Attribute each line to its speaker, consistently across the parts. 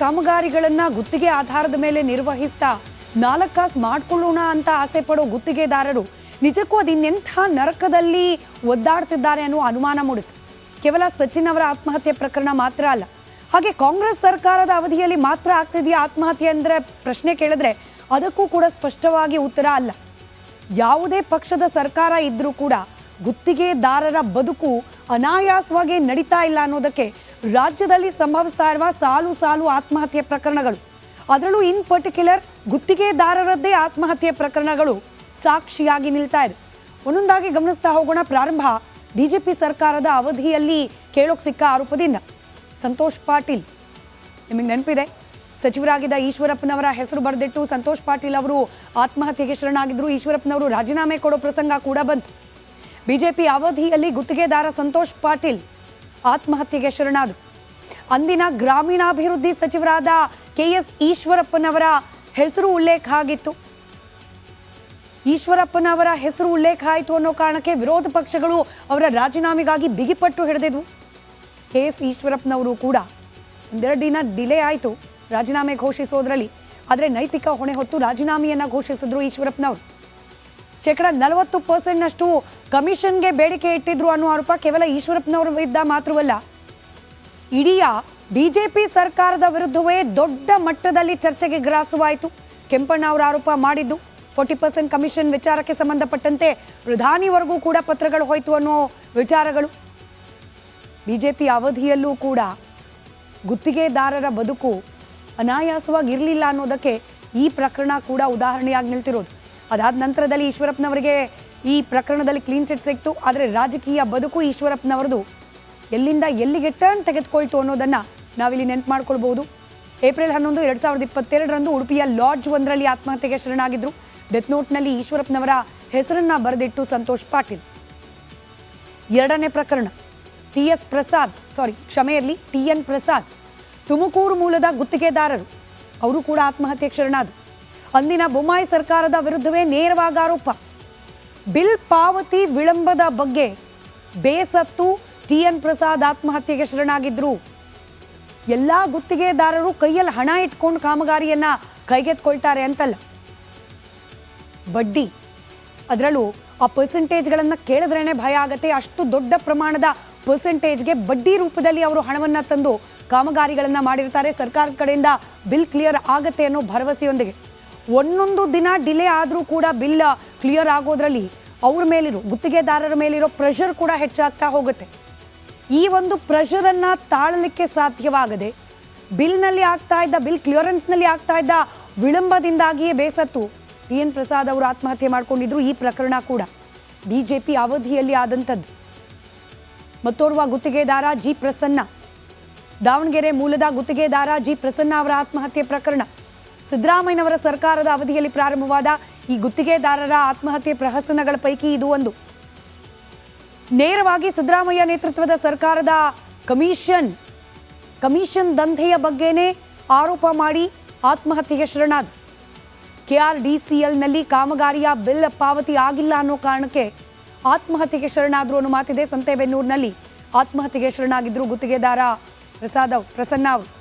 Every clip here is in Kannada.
Speaker 1: ಕಾಮಗಾರಿಗಳನ್ನ ಗುತ್ತಿಗೆ ಆಧಾರದ ಮೇಲೆ ನಿರ್ವಹಿಸ್ತಾ ನಾಲ್ಕು ಕಾಸು ಮಾಡ್ಕೊಳ್ಳೋಣ ಅಂತ ಆಸೆ ಪಡೋ ಗುತ್ತಿಗೆದಾರರು ನಿಜಕ್ಕೂ ಅದು ಇನ್ನೆಂಥ ನರಕದಲ್ಲಿ ಒದ್ದಾಡ್ತಿದ್ದಾರೆ ಅನ್ನೋ ಅನುಮಾನ ಮೂಡಿತು. ಕೇವಲ ಸಚಿನ್ ಅವರ ಆತ್ಮಹತ್ಯೆ ಪ್ರಕರಣ ಮಾತ್ರ ಅಲ್ಲ, ಹಾಗೆ ಕಾಂಗ್ರೆಸ್ ಸರ್ಕಾರದ ಅವಧಿಯಲ್ಲಿ ಮಾತ್ರ ಆಗ್ತಿದೆಯಾ ಆತ್ಮಹತ್ಯೆ ಅಂದರೆ ಪ್ರಶ್ನೆ ಕೇಳಿದ್ರೆ ಅದಕ್ಕೂ ಕೂಡ ಸ್ಪಷ್ಟವಾಗಿ ಉತ್ತರ ಅಲ್ಲ. ಯಾವುದೇ ಪಕ್ಷದ ಸರ್ಕಾರ ಇದ್ರೂ ಕೂಡ ಗುತ್ತಿಗೆದಾರರ ಬದುಕು ಅನಾಯಾಸವಾಗಿ ನಡೀತಾ ಇಲ್ಲ ಅನ್ನೋದಕ್ಕೆ ರಾಜ್ಯದಲ್ಲಿ ಸಂಭವಿಸ್ತಾ ಇರುವ ಸಾಲು ಸಾಲು ಆತ್ಮಹತ್ಯೆ ಪ್ರಕರಣಗಳು. ಅದರಲ್ಲೂ ಇನ್ ಪರ್ಟಿಕ್ಯುಲರ್ ಗುತ್ತಿಗೆದಾರರದ್ದೇ ಆತ್ಮಹತ್ಯೆ ಪ್ರಕರಣಗಳು ಸಾಕ್ಷಿಯಾಗಿ ನಿಲ್ತಾ ಇದೆ. ಒಂದೊಂದಾಗಿ ಗಮನಿಸ್ತಾ ಹೋಗೋಣ. ಪ್ರಾರಂಭ ಬಿಜೆಪಿ ಸರ್ಕಾರದ ಅವಧಿಯಲ್ಲಿ ಕೇಳೋಕೆ ಸಿಕ್ಕ ಆರೋಪದಿಂದ. ಸಂತೋಷ್ ಪಾಟೀಲ್. ನಿಮಗೆ ನೆನಪಿದೆ, ಸಚಿವರಾಗಿದ್ದ ಈಶ್ವರಪ್ಪನವರ ಹೆಸರು ಬರೆದಿಟ್ಟು ಸಂತೋಷ್ ಪಾಟೀಲ್ ಅವರು ಆತ್ಮಹತ್ಯೆಗೆ ಶರಣಾಗಿದ್ದರು ಈಶ್ವರಪ್ಪನವರು ರಾಜೀನಾಮೆ ಕೊಡೋ ಪ್ರಸಂಗ ಕೂಡ ಬಂತು. ಬಿಜೆಪಿ ಅವಧಿಯಲ್ಲಿ ಗುತ್ತಿಗೆದಾರ ಸಂತೋಷ್ ಪಾಟೀಲ್ ಆತ್ಮಹತ್ಯೆಗೆ ಶರಣಾದರು. ಅಂದಿನ ಗ್ರಾಮೀಣಾಭಿವೃದ್ಧಿ ಸಚಿವರಾದ ಕೆ ಎಸ್ ಈಶ್ವರಪ್ಪನವರ ಹೆಸರು ಉಲ್ಲೇಖ ಆಗಿತ್ತು. ಈಶ್ವರಪ್ಪನವರ ಹೆಸರು ಉಲ್ಲೇಖ ಆಯಿತು ಅನ್ನೋ ಕಾರಣಕ್ಕೆ ವಿರೋಧ ಪಕ್ಷಗಳು ಅವರ ರಾಜೀನಾಮೆಗಾಗಿ ಬಿಗಿಪಟ್ಟು ಹಿಡಿದಿದ್ವು. ಕೆ ಎಸ್ ಈಶ್ವರಪ್ಪನವರು ಕೂಡ ಒಂದೆರಡು ದಿನ ಡಿಲೇ ಆಯಿತು ರಾಜೀನಾಮೆ ಘೋಷಿಸೋದ್ರಲ್ಲಿ. ಆದರೆ ನೈತಿಕ ಹೊಣೆ ಹೊತ್ತು ರಾಜೀನಾಮೆಯನ್ನು ಘೋಷಿಸಿದ್ರು ಈಶ್ವರಪ್ಪನವರು. ಶೇಕಡ ನಲವತ್ತು ಪರ್ಸೆಂಟ್ನಷ್ಟು ಕಮಿಷನ್ಗೆ ಬೇಡಿಕೆ ಇಟ್ಟಿದ್ರು ಅನ್ನೋ ಆರೋಪ ಕೇವಲ ಈಶ್ವರಪ್ಪನವರ ಇದ್ದ ಮಾತ್ರವಲ್ಲ. ಇಡೀ ಬಿಜೆಪಿ ಸರ್ಕಾರದ ವಿರುದ್ಧವೇ ದೊಡ್ಡ ಮಟ್ಟದಲ್ಲಿ ಚರ್ಚೆಗೆ ಗ್ರಾಸವಾಯಿತು. ಕೆಂಪಣ್ಣ ಅವರ ಆರೋಪ ಮಾಡಿದ್ದು. ಫೋರ್ಟಿ ಪರ್ಸೆಂಟ್ ಕಮಿಷನ್ ವಿಚಾರಕ್ಕೆ ಸಂಬಂಧಪಟ್ಟಂತೆ ಪ್ರಧಾನಿವರೆಗೂ ಕೂಡ ಪತ್ರಗಳು ಹೋಯಿತು ಅನ್ನೋ ವಿಚಾರಗಳು. ಬಿಜೆಪಿ ಅವಧಿಯಲ್ಲೂ ಕೂಡ ಗುತ್ತಿಗೆದಾರರ ಬದುಕು ಅನಾಯಾಸವಾಗಿರಲಿಲ್ಲ ಅನ್ನೋದಕ್ಕೆ ಈ ಪ್ರಕರಣ ಕೂಡ ಉದಾಹರಣೆಯಾಗಿ ನಿಲ್ತಿರೋದು. ಅದಾದ ನಂತರದಲ್ಲಿ ಈಶ್ವರಪ್ಪನವರಿಗೆ ಈ ಪ್ರಕರಣದಲ್ಲಿ ಕ್ಲೀನ್ ಚಿಟ್ ಸಿಕ್ತು. ಆದರೆ ರಾಜಕೀಯ ಬದುಕು ಈಶ್ವರಪ್ಪನವರದು. ಎಲ್ಲಿಂದ ಎಲ್ಲಿಗೆ ಟರ್ನ್ ತೆಗೆದುಕೊಳ್ತು ಅನ್ನೋದನ್ನು ನಾವಿಲ್ಲಿ ನೆನ್ಪು ಮಾಡ್ಕೊಳ್ಬೋದು ಏಪ್ರಿಲ್ ಹನ್ನೊಂದು, ಎರಡು ಸಾವಿರದ ಇಪ್ಪತ್ತೆರಡರಂದು ಉಡುಪಿಯ ಲಾಡ್ಜ್ ಒಂದರಲ್ಲಿ ಆತ್ಮಹತ್ಯೆಗೆ ಶರಣಾಗಿದ್ದರು ಡೆತ್ ನೋಟ್ನಲ್ಲಿ ಈಶ್ವರಪ್ಪನವರ ಹೆಸರನ್ನ ಬರೆದಿಟ್ಟು ಸಂತೋಷ್ ಪಾಟೀಲ್. ಎರಡನೇ ಪ್ರಕರಣ ಟಿ ಎಸ್ ಪ್ರಸಾದ್ ಸಾರಿ ಕ್ಷಮೆ ಇರಲಿ ಟಿ ಎನ್ ಪ್ರಸಾದ್, ತುಮಕೂರು ಮೂಲದ ಗುತ್ತಿಗೆದಾರರು. ಅವರು ಕೂಡ ಆತ್ಮಹತ್ಯೆಗೆ ಶರಣಾದರು. ಅಂದಿನ ಬೊಮ್ಮಾಯಿ ಸರ್ಕಾರದ ವಿರುದ್ಧವೇ ನೇರವಾಗಿ ಆರೋಪ. ಬಿಲ್ ಪಾವತಿ ವಿಳಂಬದ ಬಗ್ಗೆ ಬೇಸತ್ತು ಟಿ ಎನ್ ಪ್ರಸಾದ್ ಆತ್ಮಹತ್ಯೆಗೆ ಶರಣಾಗಿದ್ರು. ಎಲ್ಲ ಗುತ್ತಿಗೆದಾರರು ಕೈಯಲ್ಲಿ ಹಣ ಇಟ್ಕೊಂಡು ಕಾಮಗಾರಿಯನ್ನ ಕೈಗೆತ್ಕೊಳ್ತಾರೆ ಅಂತಲ್ಲ. ಬಡ್ಡಿ. ಅದರಲ್ಲೂ ಆ ಪರ್ಸೆಂಟೇಜ್ಗಳನ್ನು ಕೇಳಿದ್ರೇನೆ ಭಯ ಆಗತ್ತೆ. ಅಷ್ಟು ದೊಡ್ಡ ಪ್ರಮಾಣದ ಪರ್ಸೆಂಟೇಜ್ಗೆ ಬಡ್ಡಿ ರೂಪದಲ್ಲಿ ಅವರು ಹಣವನ್ನು ತಂದು ಕಾಮಗಾರಿಗಳನ್ನು ಮಾಡಿರ್ತಾರೆ. ಸರ್ಕಾರದ ಕಡೆಯಿಂದ ಬಿಲ್ ಕ್ಲಿಯರ್ ಆಗತ್ತೆ ಅನ್ನೋ ಭರವಸೆಯೊಂದಿಗೆ. ಒಂದೊಂದು ದಿನ ಡಿಲೇ ಆದರೂ ಕೂಡ ಬಿಲ್ ಕ್ಲಿಯರ್ ಆಗೋದ್ರಲ್ಲಿ ಅವ್ರ ಮೇಲಿರೋ, ಗುತ್ತಿಗೆದಾರರ ಮೇಲಿರೋ ಪ್ರೆಷರ್ ಕೂಡ ಹೆಚ್ಚಾಗ್ತಾ ಹೋಗುತ್ತೆ. ಈ ಒಂದು ಪ್ರೆಷರನ್ನು ತಾಳಲಿಕ್ಕೆ ಸಾಧ್ಯವಾಗದೆ ಬಿಲ್ನಲ್ಲಿ ಆಗ್ತಾ ಇದ್ದ ಬಿಲ್ ಕ್ಲಿಯರೆನ್ಸ್ನಲ್ಲಿ ಆಗ್ತಾ ಇದ್ದ ವಿಳಂಬದಿಂದಾಗಿಯೇ ಬೇಸತ್ತು ಡಿ ಎನ್ ಪ್ರಸಾದ್ ಅವರು ಆತ್ಮಹತ್ಯೆ ಮಾಡಿಕೊಂಡಿದ್ರು ಈ ಪ್ರಕರಣ ಕೂಡ. ಬಿ ಜೆ ಪಿ ಅವಧಿಯಲ್ಲಿ ಆದಂಥದ್ದು. ಮತ್ತೋರ್ವ ಗುತ್ತಿಗೆದಾರ ಜಿ ಪ್ರಸನ್ನ. ದಾವಣಗೆರೆ ಮೂಲದ ಗುತ್ತಿಗೆದಾರ ಜಿ ಪ್ರಸನ್ನ ಅವರ ಆತ್ಮಹತ್ಯೆ ಪ್ರಕರಣ. ಸಿದ್ದರಾಮಯ್ಯನವರ ಸರ್ಕಾರದ ಅವಧಿಯಲ್ಲಿ ಪ್ರಾರಂಭವಾದ ಈ ಗುತ್ತಿಗೆದಾರರ ಆತ್ಮಹತ್ಯೆ ಪ್ರಹಸನಗಳ ಪೈಕಿ ಇದು ಒಂದು. ನೇರವಾಗಿ ಸಿದ್ದರಾಮಯ್ಯ ನೇತೃತ್ವದ ಸರ್ಕಾರದ ಕಮಿಷನ್ ಕಮಿಷನ್ ದಂಧೆಯ ಬಗ್ಗೆನೇ ಆರೋಪ ಮಾಡಿ ಆತ್ಮಹತ್ಯೆಗೆ ಶರಣಾದ. ಕೆ ಆರ್ ಡಿ ಸಿ ಎಲ್ನಲ್ಲಿ ಕಾಮಗಾರಿಯ ಬಿಲ್ ಪಾವತಿ ಆಗಿಲ್ಲ ಅನ್ನೋ ಕಾರಣಕ್ಕೆ ಆತ್ಮಹತ್ಯೆಗೆ ಶರಣಾದರು ಅನ್ನೋ ಮಾತಿದೆ ಸಂತೆಬೆನ್ನೂರಿನಲ್ಲಿ. ಆತ್ಮಹತ್ಯೆಗೆ ಶರಣಾಗಿದ್ದರು ಗುತ್ತಿಗೆದಾರ ಪ್ರಸಾದ್, ಪ್ರಸನ್ನ ಅವರು.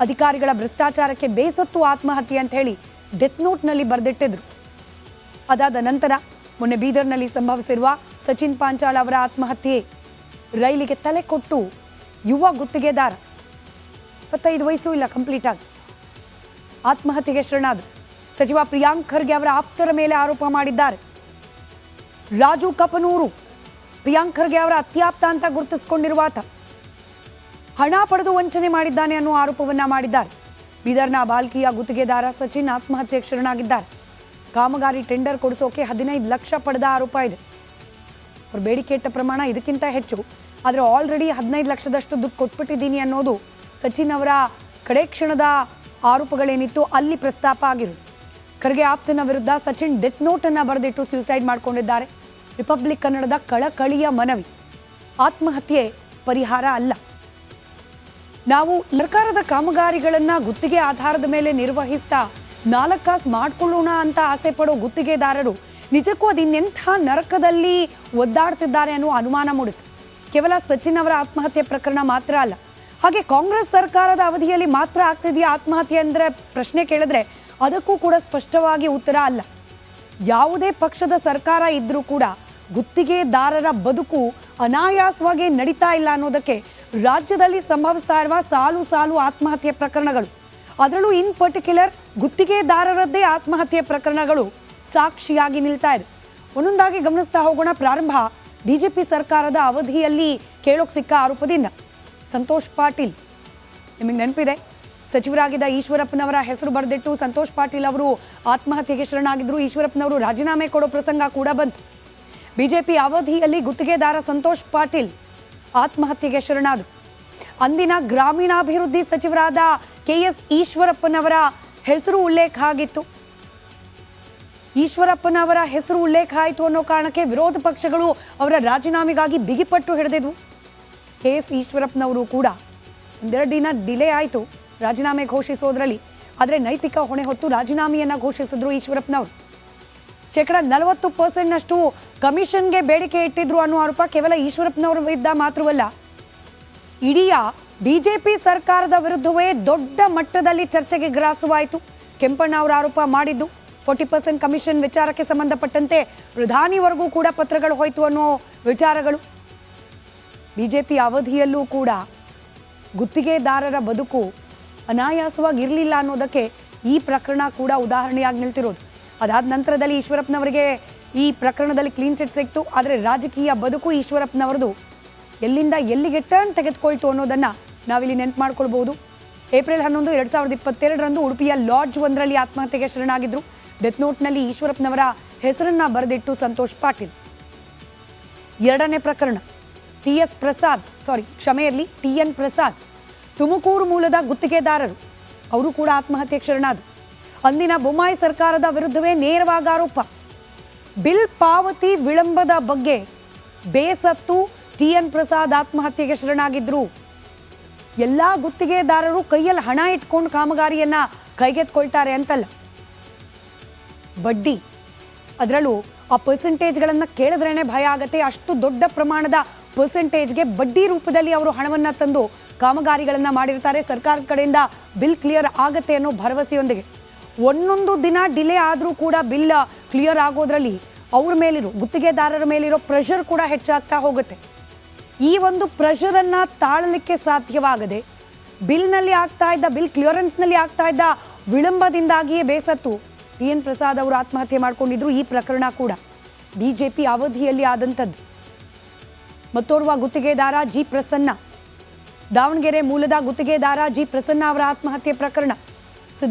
Speaker 1: ಅಧಿಕಾರಿಗಳ ಭ್ರಷ್ಟಾಚಾರಕ್ಕೆ ಬೇಸತ್ತು ಆತ್ಮಹತ್ಯೆ ಅಂತ ಹೇಳಿ ಡೆತ್ ನೋಟ್ನಲ್ಲಿ ಬರೆದಿಟ್ಟಿದ್ರು. ಅದಾದ ನಂತರ ಮೊನ್ನೆ ಬೀದರ್ನಲ್ಲಿ ಸಂಭವಿಸಿರುವ ಸಚಿನ್ ಪಾಂಚಾಳ ಅವರ ಆತ್ಮಹತ್ಯೆ ರೈಲಿಗೆ ತಲೆ ಕೊಟ್ಟು ಯುವ ಗುತ್ತಿಗೆದಾರ, ಇಪ್ಪತ್ತೈದು ವಯಸ್ಸು ಇಲ್ಲ ಕಂಪ್ಲೀಟ್ ಆಗಿ, ಆತ್ಮಹತ್ಯೆಗೆ ಶರಣಾದರು. ಸಚಿವ ಪ್ರಿಯಾಂಕ್ ಖರ್ಗೆ ಅವರ ಆಪ್ತರ ಮೇಲೆ ಆರೋಪ ಮಾಡಿದ್ದಾರೆ. ರಾಜು ಕಪನೂರು, ಪ್ರಿಯಾಂಕ್ ಖರ್ಗೆ ಅವರ ಅತ್ಯಾಪ್ತ ಅಂತ ಗುರುತಿಸಿಕೊಂಡಿರುವ ಆತ. ಹಣ ಪಡೆದು ವಂಚನೆ ಮಾಡಿದ್ದಾನೆ ಅನ್ನೋ ಆರೋಪವನ್ನ ಮಾಡಿದ್ದಾರೆ. ಬೀದರ್ನ ಬಾಲ್ಕಿಯ ಗುತ್ತಿಗೆದಾರ ಸಚಿನ್ ಆತ್ಮಹತ್ಯೆ ಶರಣಾಗಿದ್ದಾರೆ ಕಾಮಗಾರಿ ಟೆಂಡರ್ ಕೊಡಿಸೋಕೆ ಹದಿನೈದು ಲಕ್ಷ ಪಡೆದ ಆರೋಪ ಇದೆ. ಅವ್ರ ಬೇಡಿಕೆ ಇಟ್ಟ ಪ್ರಮಾಣ ಇದಕ್ಕಿಂತ ಹೆಚ್ಚು. ಆದರೆ ಆಲ್ರೆಡಿ ಹದಿನೈದು ಲಕ್ಷದಷ್ಟು ದುಡ್ಡು ಕೊಟ್ಬಿಟ್ಟಿದ್ದೀನಿ ಅನ್ನೋದು ಸಚಿನ್ ಅವರ ಕಡೆ ಕ್ಷಣದ ಆರೋಪಗಳೇನಿತ್ತು ಅಲ್ಲಿ ಪ್ರಸ್ತಾಪ ಆಗಿರು ಖರ್ಗೆ ಆಪ್ತನ ವಿರುದ್ಧ ಸಚಿನ್ ಡೆತ್ ನೋಟನ್ನು ಬರೆದಿಟ್ಟು ಸ್ಯೂಸೈಡ್ ಮಾಡಿಕೊಂಡಿದ್ದಾರೆ. ರಿಪಬ್ಲಿಕ್ ಕನ್ನಡದ ಕಳಕಳಿಯ ಮನವಿ. ಆತ್ಮಹತ್ಯೆ ಪರಿಹಾರ ಅಲ್ಲ. ನಾವು ಸರ್ಕಾರದ ಕಾಮಗಾರಿಗಳನ್ನ ಗುತ್ತಿಗೆ ಆಧಾರದ ಮೇಲೆ ನಿರ್ವಹಿಸ್ತಾ ನಾಲ್ಕು ಕಾಸು ಮಾಡ್ಕೊಳ್ಳೋಣ ಅಂತ ಆಸೆ ಪಡೋ ಗುತ್ತಿಗೆದಾರರು ನಿಜಕ್ಕೂ ಅದು ಇನ್ನೆಂಥ ನರಕದಲ್ಲಿ ಒದ್ದಾಡ್ತಿದ್ದಾರೆ ಅನ್ನೋ ಅನುಮಾನ ಮೂಡಿತು. ಕೇವಲ ಸಚಿನ್ ಅವರ ಆತ್ಮಹತ್ಯೆ ಪ್ರಕರಣ ಮಾತ್ರ ಅಲ್ಲ, ಹಾಗೆ ಕಾಂಗ್ರೆಸ್ ಸರ್ಕಾರದ ಅವಧಿಯಲ್ಲಿ ಮಾತ್ರ ಆಗ್ತಿದೆಯಾ ಆತ್ಮಹತ್ಯೆ ಅಂದರೆ ಪ್ರಶ್ನೆ ಕೇಳಿದ್ರೆ ಅದಕ್ಕೂ ಕೂಡ ಸ್ಪಷ್ಟವಾಗಿ ಉತ್ತರ ಅಲ್ಲ. ಯಾವುದೇ ಪಕ್ಷದ ಸರ್ಕಾರ ಇದ್ರೂ ಕೂಡ ಗುತ್ತಿಗೆದಾರರ ಬದುಕು ಅನಾಯಾಸವಾಗಿ ನಡೀತಾ ಇಲ್ಲ ಅನ್ನೋದಕ್ಕೆ ರಾಜ್ಯದಲ್ಲಿ ಸಂಭವಿಸ್ತಾ ಇರುವ ಸಾಲು ಸಾಲು ಆತ್ಮಹತ್ಯೆ ಪ್ರಕರಣಗಳು. ಅದರಲ್ಲೂ ಇನ್ ಪರ್ಟಿಕ್ಯುಲರ್ ಗುತ್ತಿಗೆದಾರರದ್ದೇ ಆತ್ಮಹತ್ಯೆ ಪ್ರಕರಣಗಳು ಸಾಕ್ಷಿಯಾಗಿ ನಿಲ್ತಾ ಇದೆ. ಒಂದೊಂದಾಗಿ ಗಮನಿಸ್ತಾ ಹೋಗೋಣ. ಪ್ರಾರಂಭ ಬಿಜೆಪಿ ಸರ್ಕಾರದ ಅವಧಿಯಲ್ಲಿ ಕೇಳೋಕ್ ಸಿಕ್ಕ ಆರೋಪದಿಂದ. ಸಂತೋಷ್ ಪಾಟೀಲ್. ನಿಮಗೆ ನೆನಪಿದೆ, ಸಚಿವರಾಗಿದ್ದ ಈಶ್ವರಪ್ಪನವರ ಹೆಸರು ಬರೆದಿಟ್ಟು ಸಂತೋಷ್ ಪಾಟೀಲ್ ಅವರು ಆತ್ಮಹತ್ಯೆಗೆ ಶರಣಾಗಿದ್ದರು ಈಶ್ವರಪ್ಪನವರು ರಾಜೀನಾಮೆ ಕೊಡೋ ಪ್ರಸಂಗ ಕೂಡ ಬಂತು. ಬಿಜೆಪಿ ಅವಧಿಯಲ್ಲಿ ಗುತ್ತಿಗೆದಾರ ಸಂತೋಷ್ ಪಾಟೀಲ್ ಆತ್ಮಹತ್ಯೆಗೆ ಶರಣಾದರು. ಅಂದಿನ ಗ್ರಾಮೀಣಾಭಿವೃದ್ಧಿ ಸಚಿವರಾದ ಕೆ ಎಸ್ ಈಶ್ವರಪ್ಪನವರ ಹೆಸರು ಉಲ್ಲೇಖ ಆಗಿತ್ತು. ಈಶ್ವರಪ್ಪನವರ ಹೆಸರು ಉಲ್ಲೇಖ ಆಯಿತು ಅನ್ನೋ ಕಾರಣಕ್ಕೆ ವಿರೋಧ ಪಕ್ಷಗಳು ಅವರ ರಾಜೀನಾಮೆಗಾಗಿ ಬಿಗಿಪಟ್ಟು ಹಿಡಿದಿದ್ವು. ಕೆ ಎಸ್ ಈಶ್ವರಪ್ಪನವರು ಕೂಡ ಒಂದೆರಡು ದಿನ ಡಿಲೇ ಆಯಿತು ರಾಜೀನಾಮೆ ಘೋಷಿಸೋದ್ರಲ್ಲಿ. ಆದರೆ ನೈತಿಕ ಹೊಣೆ ಹೊತ್ತು ರಾಜೀನಾಮೆಯನ್ನು ಘೋಷಿಸಿದ್ರು ಈಶ್ವರಪ್ಪನವರು. ಶೇಕಡ ನಲವತ್ತು ಪರ್ಸೆಂಟ್ನಷ್ಟು ಕಮಿಷನ್ಗೆ ಬೇಡಿಕೆ ಇಟ್ಟಿದ್ರು ಅನ್ನೋ ಆರೋಪ ಕೇವಲ ಈಶ್ವರಪ್ಪನವರ ವಿರುದ್ಧ ಮಾತ್ರವಲ್ಲ. ಇಡೀ ಬಿಜೆಪಿ ಸರ್ಕಾರದ ವಿರುದ್ಧವೇ ದೊಡ್ಡ ಮಟ್ಟದಲ್ಲಿ ಚರ್ಚೆಗೆ ಗ್ರಾಸವಾಯಿತು. ಕೆಂಪಣ್ಣ ಅವರ ಆರೋಪ ಮಾಡಿದ್ದು ಫೋರ್ಟಿ ಪರ್ಸೆಂಟ್ ಕಮಿಷನ್ ವಿಚಾರಕ್ಕೆ ಸಂಬಂಧಪಟ್ಟಂತೆ ಪ್ರಧಾನಿವರೆಗೂ ಕೂಡ ಪತ್ರಗಳು ಹೋಯಿತು ಅನ್ನೋ ವಿಚಾರಗಳು. ಬಿಜೆಪಿ ಅವಧಿಯಲ್ಲೂ ಕೂಡ ಗುತ್ತಿಗೆದಾರರ ಬದುಕು ಅನಾಯಾಸವಾಗಿರಲಿಲ್ಲ ಅನ್ನೋದಕ್ಕೆ ಈ ಪ್ರಕರಣ ಕೂಡ ಉದಾಹರಣೆಯಾಗಿ ನಿಲ್ತಿರೋದು. ಅದಾದ ನಂತರದಲ್ಲಿ ಈಶ್ವರಪ್ಪನವರಿಗೆ ಈ ಪ್ರಕರಣದಲ್ಲಿ ಕ್ಲೀನ್ ಚಿಟ್ ಸಿಕ್ತು. ಆದರೆ ರಾಜಕೀಯ ಬದುಕು ಈಶ್ವರಪ್ಪನವರದು. ಎಲ್ಲಿಂದ ಎಲ್ಲಿಗೆ ಟರ್ನ್ ತೆಗೆದುಕೊಳ್ತು ಅನ್ನೋದನ್ನು ನಾವಿಲ್ಲಿ ನೆನ್ಪು ಮಾಡ್ಕೊಳ್ಬೋದು ಏಪ್ರಿಲ್ ಹನ್ನೊಂದು, ಎರಡು ಸಾವಿರದ ಇಪ್ಪತ್ತೆರಡರಂದು ಉಡುಪಿಯ ಲಾಡ್ಜ್ ಒಂದರಲ್ಲಿ ಆತ್ಮಹತ್ಯೆಗೆ ಶರಣಾಗಿದ್ದರು ಡೆತ್ ನೋಟ್ನಲ್ಲಿ ಈಶ್ವರಪ್ಪನವರ ಹೆಸರನ್ನು ಬರೆದಿಟ್ಟು ಸಂತೋಷ್ ಪಾಟೀಲ್. ಎರಡನೇ ಪ್ರಕರಣ ಟಿ ಎಸ್ ಪ್ರಸಾದ್ ಸಾರಿ ಕ್ಷಮೆಯಲ್ಲಿ ಟಿ ಎನ್ ಪ್ರಸಾದ್, ತುಮಕೂರು ಮೂಲದ ಗುತ್ತಿಗೆದಾರರು. ಅವರು ಕೂಡ ಆತ್ಮಹತ್ಯೆಗೆ ಶರಣಾದರು. ಅಂದಿನ ಬೊಮ್ಮಾಯಿ ಸರ್ಕಾರದ ವಿರುದ್ಧವೇ ನೇರವಾಗಿ ಆರೋಪ. ಬಿಲ್ ಪಾವತಿ ವಿಳಂಬದ ಬಗ್ಗೆ ಬೇಸತ್ತು ಟಿ ಎನ್ ಪ್ರಸಾದ್ ಆತ್ಮಹತ್ಯೆಗೆ ಶರಣಾಗಿದ್ರು. ಎಲ್ಲ ಗುತ್ತಿಗೆದಾರರು ಕೈಯಲ್ಲಿ ಹಣ ಇಟ್ಕೊಂಡು ಕಾಮಗಾರಿಯನ್ನ ಕೈಗೆತ್ಕೊಳ್ತಾರೆ ಅಂತಲ್ಲ. ಬಡ್ಡಿ. ಅದರಲ್ಲೂ ಆ ಪರ್ಸೆಂಟೇಜ್ಗಳನ್ನು ಕೇಳಿದ್ರೇ ಭಯ ಆಗತ್ತೆ. ಅಷ್ಟು ದೊಡ್ಡ ಪ್ರಮಾಣದ ಪರ್ಸೆಂಟೇಜ್ಗೆ ಬಡ್ಡಿ ರೂಪದಲ್ಲಿ ಅವರು ಹಣವನ್ನು ತಂದು ಕಾಮಗಾರಿಗಳನ್ನು ಮಾಡಿರ್ತಾರೆ. ಸರ್ಕಾರದ ಕಡೆಯಿಂದ ಬಿಲ್ ಕ್ಲಿಯರ್ ಆಗತ್ತೆ ಅನ್ನೋ ಭರವಸೆಯೊಂದಿಗೆ. ಒಂದೊಂದು ದಿನ ಡಿಲೇ ಆದರೂ ಕೂಡ ಬಿಲ್ ಕ್ಲಿಯರ್ ಆಗೋದ್ರಲ್ಲಿ ಅವ್ರ ಮೇಲಿರೋ, ಗುತ್ತಿಗೆದಾರರ ಮೇಲಿರೋ ಪ್ರೆಷರ್ ಕೂಡ ಹೆಚ್ಚಾಗ್ತಾ ಹೋಗುತ್ತೆ. ಈ ಒಂದು ಪ್ರೆಷರನ್ನು ತಾಳಲಿಕ್ಕೆ ಸಾಧ್ಯವಾಗದೆ ಬಿಲ್ನಲ್ಲಿ ಆಗ್ತಾ ಇದ್ದ ಬಿಲ್ ಕ್ಲಿಯರೆನ್ಸ್ನಲ್ಲಿ ಆಗ್ತಾ ಇದ್ದ ವಿಳಂಬದಿಂದಾಗಿಯೇ ಬೇಸತ್ತು ಟಿ ಎನ್ ಪ್ರಸಾದ್ ಅವರು ಆತ್ಮಹತ್ಯೆ ಮಾಡಿಕೊಂಡಿದ್ರು ಈ ಪ್ರಕರಣ ಕೂಡ. ಬಿ ಜೆ ಪಿ ಅವಧಿಯಲ್ಲಿ ಆದಂಥದ್ದು. ಮತ್ತೋರ್ವ ಗುತ್ತಿಗೆದಾರ ಜಿ ಪ್ರಸನ್ನ. ದಾವಣಗೆರೆ ಮೂಲದ ಗುತ್ತಿಗೆದಾರ ಜಿ ಪ್ರಸನ್ನ ಅವರ ಆತ್ಮಹತ್ಯೆ ಪ್ರಕರಣ.